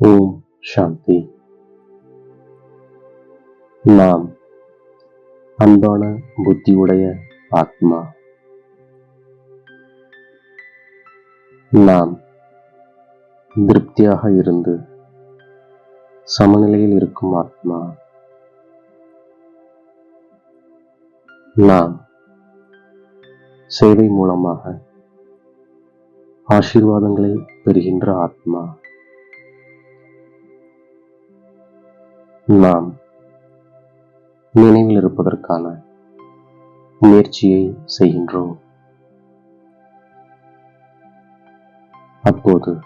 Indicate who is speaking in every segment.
Speaker 1: ஓம் சாந்தி. நாம் அன்பான புத்தியுடைய ஆத்மா நாம் திருப்தியாக இருந்து சமநிலையில் இருக்கும் ஆத்மா நாம் சேவை மூலமாக ஆசீர்வாதங்களை பெறுகின்ற ஆத்மா நாம் நினைவில் இருப்பதற்கான முயற்சியை செய்கின்றோம். அப்போது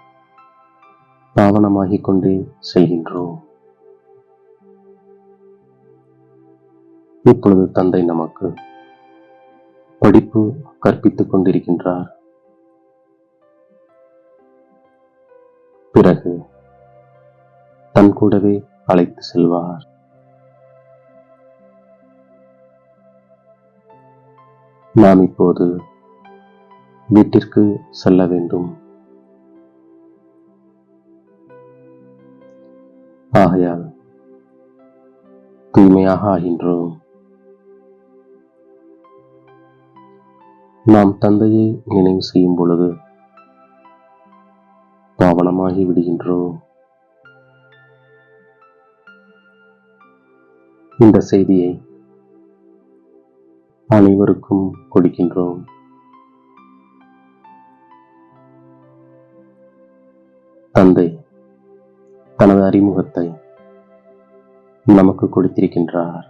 Speaker 1: பாவனமாகிக் கொண்டே செல்கின்றோம். இப்பொழுது தந்தை நமக்கு படிப்பு கற்பித்துக் கொண்டிருக்கின்றார். பிறகு தன் கூடவே அழைத்து செல்வார். நாம் இப்போது வீட்டிற்கு செல்ல வேண்டும். ஆகையால் தூய்மையாக ஆகின்றோம். நாம் தந்தையை நினைவு செய்யும் பொழுது பாவனமாகி விடுகின்றோம். இந்த செய்தியை அனைவருக்கும் கொடுக்கின்றோம். தந்தை தனது அறிமுகத்தை நமக்கு கொடுத்திருக்கின்றார்.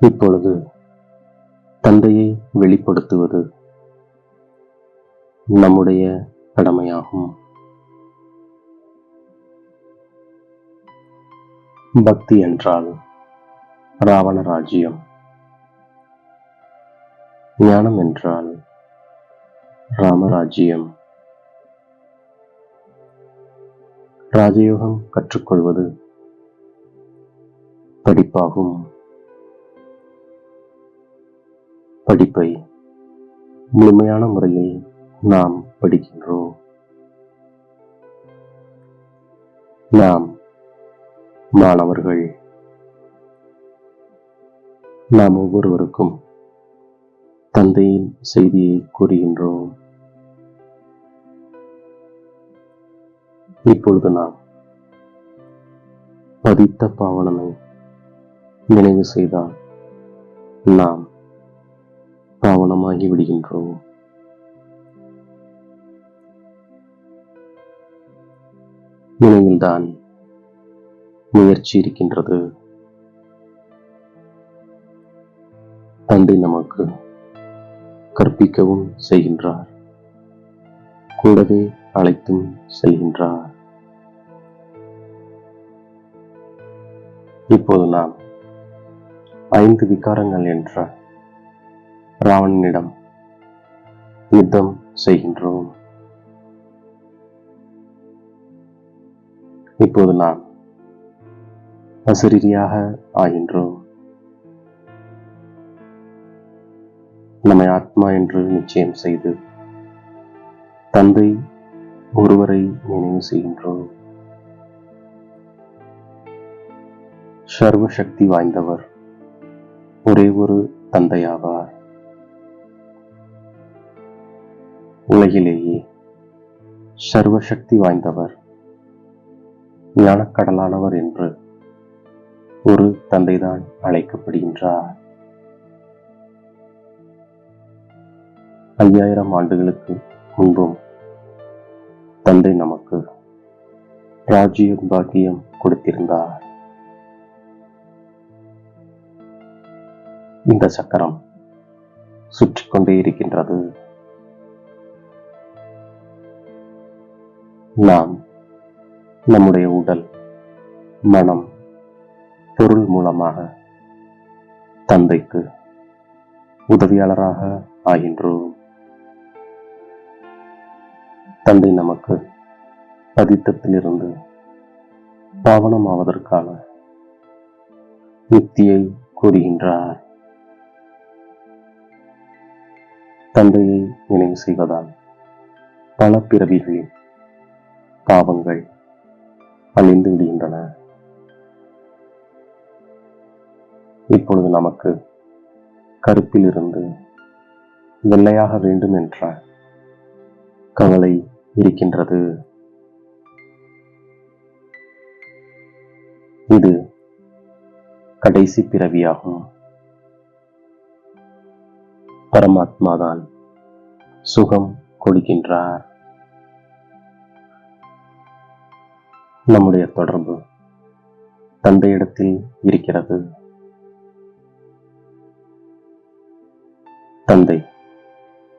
Speaker 1: இப்பொழுது தந்தையை வெளிப்படுத்துவது நம்முடைய கடமையாகும். பக்தி என்றால் ராவண ராஜ்யம் ஞானம் என்றால் ராமராஜ்யம். ராஜயோகம் கற்றுக்கொள்வது படிப்பாகும். படிப்பை முழுமையான முறையில் நாம் படிக்கின்றோம். நாம் மாணவர்கள் நாம் ஒவ்வொருவருக்கும் தந்தையின் செய்தியை கூறுகின்றோம். இப்பொழுது நாம் பதித்த பாவனமை நினைவு செய்தால் நாம் பாவனமாகி விடுகின்றோம். நினைவில்தான் முயற்சி இருக்கின்றது. தந்தை நமக்கு கற்பிக்கவும் செய்கின்றார். கூடவே அழைத்தும் செல்கின்றார். இப்போது நாம் ஐந்து விகாரங்கள் என்ற ராவணனிடம் யுத்தம் செய்கின்றோம். இப்போது நாம் அசரீரியாக ஆகின்றோம். நம்மை ஆத்மா என்று நிச்சயம் செய்து தந்தை ஒருவரை நினைவு செய்கின்றோம். சர்வ சக்தி வாய்ந்தவர் ஒரே ஒரு தந்தையாவார். உலகிலேயே சர்வ சக்தி வாய்ந்தவர் ஞானக்கடலானவர் என்று ஒரு தந்தைதான் அழைக்கப்படுகின்றார். ஐயாயிரம் ஆண்டுகளுக்கு முன்பும் தந்தை நமக்கு ராஜ்யம் பாக்கியம் கொடுத்திருந்தார். இந்த சக்கரம் சுற்றி கொண்டே இருக்கின்றது. நாம் நம்முடைய உடல் மனம் பொருள் மூலமாக தந்தைக்கு உதவியாளராக ஆகின்றோம். தந்தை நமக்கு பதித்தத்திலிருந்து பாவனமாவதற்கான யுக்தியை கூறுகின்றார். தந்தையை நினைவு செய்வதால் பல பிறவிகளின் பாவங்கள் அழிந்து விடுகின்றன. இப்பொழுது நமக்கு கருப்பிலிருந்து வெள்ளையாக வேண்டும் என்ற கவலை இருக்கின்றது. இது கடைசி பிறவியாகும். பரமாத்மாதான் சுகம் கொடுக்கின்றார். நம்முடைய தொடர்பு தந்தையிடத்தில் இருக்கிறது. தந்தை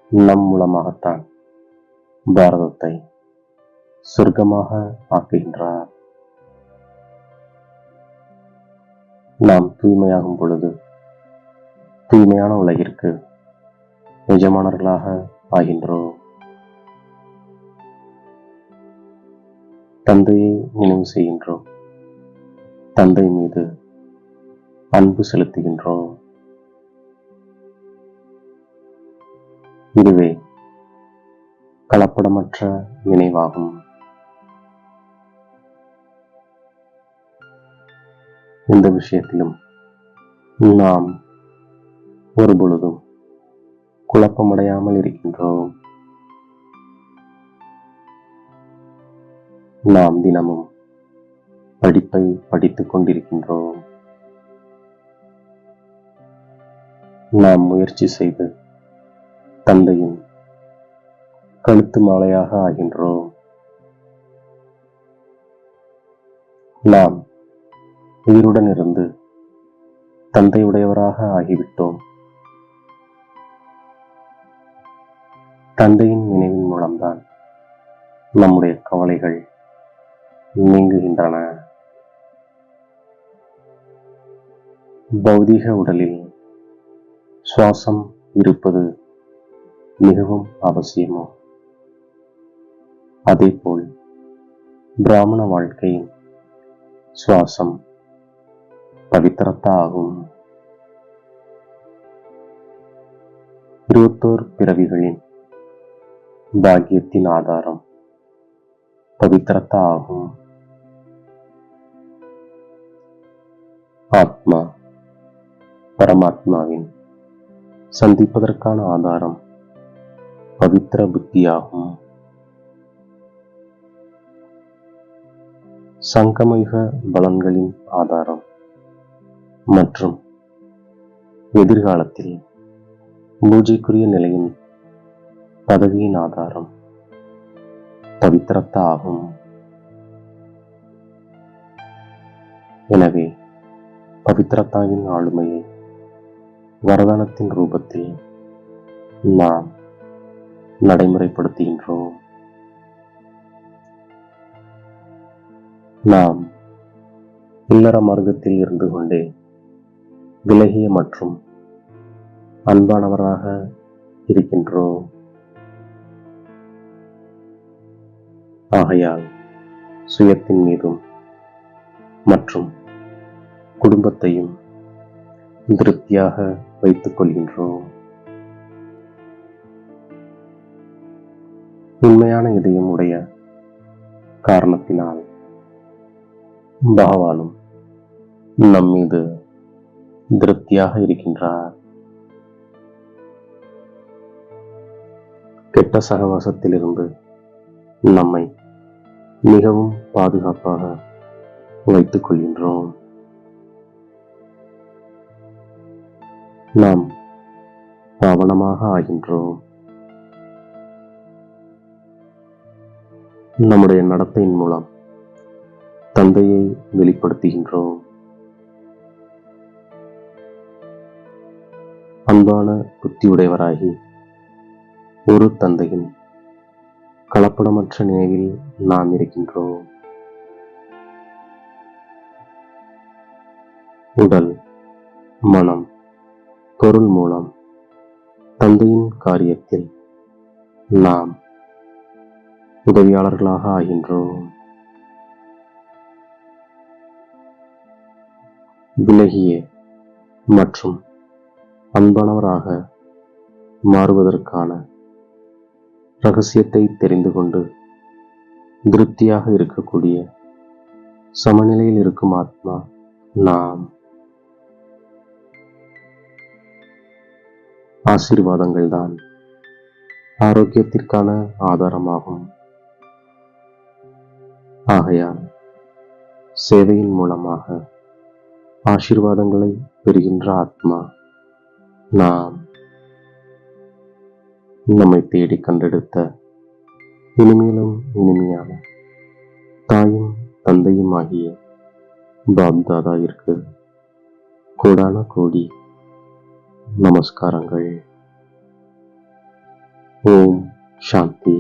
Speaker 1: நம் மூலமாகத்தான் பாரதத்தை சொர்க்கமாக ஆக்குகின்றார். நாம் தூய்மையாகும் பொழுது தூய்மையான உலகிற்கு எஜமானர்களாக ஆகின்றோம். தந்தையை நினைவு செய்கின்றோம். தந்தை மீது அன்பு செலுத்துகின்றோம். இதுவே கலப்படமற்ற நினைவாகும். இந்த விஷயத்திலும் நாம் ஒருபொழுதும் குழப்பமடையாமல் இருக்கின்றோம். நாம் தினமும் படிப்பை படித்துக் கொண்டிருக்கின்றோம். நாம் முயற்சி செய்து தந்தையின் கழுத்து மாலையாக ஆகின்றோம். நாம் உயிருடன் இருந்து தந்தையுடையவராக ஆகிவிட்டோம். தந்தையின் நினைவின் மூலம்தான் நம்முடைய கவலைகள் நீங்குகின்றன. பௌதிக உடலில் சுவாசம் இருப்பது மிகவும் அவசியமோ? அதேபோல் பிராமண வாழ்க்கையின் சுவாசம் பவித்திரத்தா ஆகும் இருபத்தோர் பிறவிகளின் பாக்கியத்தின் ஆதாரம் பவித்திரத்தா ஆகும் ஆத்மா பரமாத்மாவின் சந்திப்பதற்கான ஆதாரம் பவித்திர புத்தியாகும். சங்கமயுக பலன்களின் ஆதாரம் மற்றும் எதிர்காலத்தில் பூஜைக்குரிய நிலையின் பதவியின் ஆதாரம் பவித்திரத்தா ஆகும். எனவே பவித்திரத்தாவின் ஆளுமையை வரதானத்தின் ரூபத்தில் நாம் நடைமுறைப்படுத்துகின்றோம். நாம் இல்லற மார்க்கத்தில் இருந்து கொண்டே விலகிய மற்றும் அன்பானவராக இருக்கின்றோம். ஆகையால் சுயத்தின் மீதும் மற்றும் குடும்பத்தையும் திருப்தியாக வைத்துக் கொள்கின்றோம். உண்மையான இதயம் உடைய காரணத்தினால் பகவானும் நம் மீது திருப்தியாக இருக்கின்றார். கெட்ட சகவாசத்திலிருந்து நம்மை மிகவும் பாதுகாப்பாக வைத்துக் கொள்கின்றோம். நாம் பாவனமாக ஆகின்றோம். நம்முடைய நடத்தையின் மூலம் தந்தையை வெளிப்படுத்துகின்றோம். அன்பான புத்தியுடையவராகி ஒரு தந்தையின் கலப்படமற்ற நினைவில் நாம் இருக்கின்றோம். உடல் மனம் பொருள் மூலம் தந்தையின் காரியத்தில் நாம் உதவியாளர்களாக ஆகின்றோம். விலகிய மற்றும் அன்பானவராக மாறுவதற்கான ரகசியத்தை தெரிந்து கொண்டு திருப்தியாக இருக்கக்கூடிய சமநிலையில் இருக்கும் ஆத்மா நாம். ஆசீர்வாதங்கள் தான் ஆரோக்கியத்திற்கான ஆதாரமாகும். ஆகையால் சேவையின் மூலமாக ஆசீர்வாதங்களை பெறுகின்ற ஆத்மா நாம் நம்மை தேடி கண்டெடுத்த இனிமேலும் இனிமையான தாயும் தந்தையும் ஆகிய பாப்தாதாவிற்கு கோடான கோடி நமஸ்காரங்கள். ஓம் சாந்தி.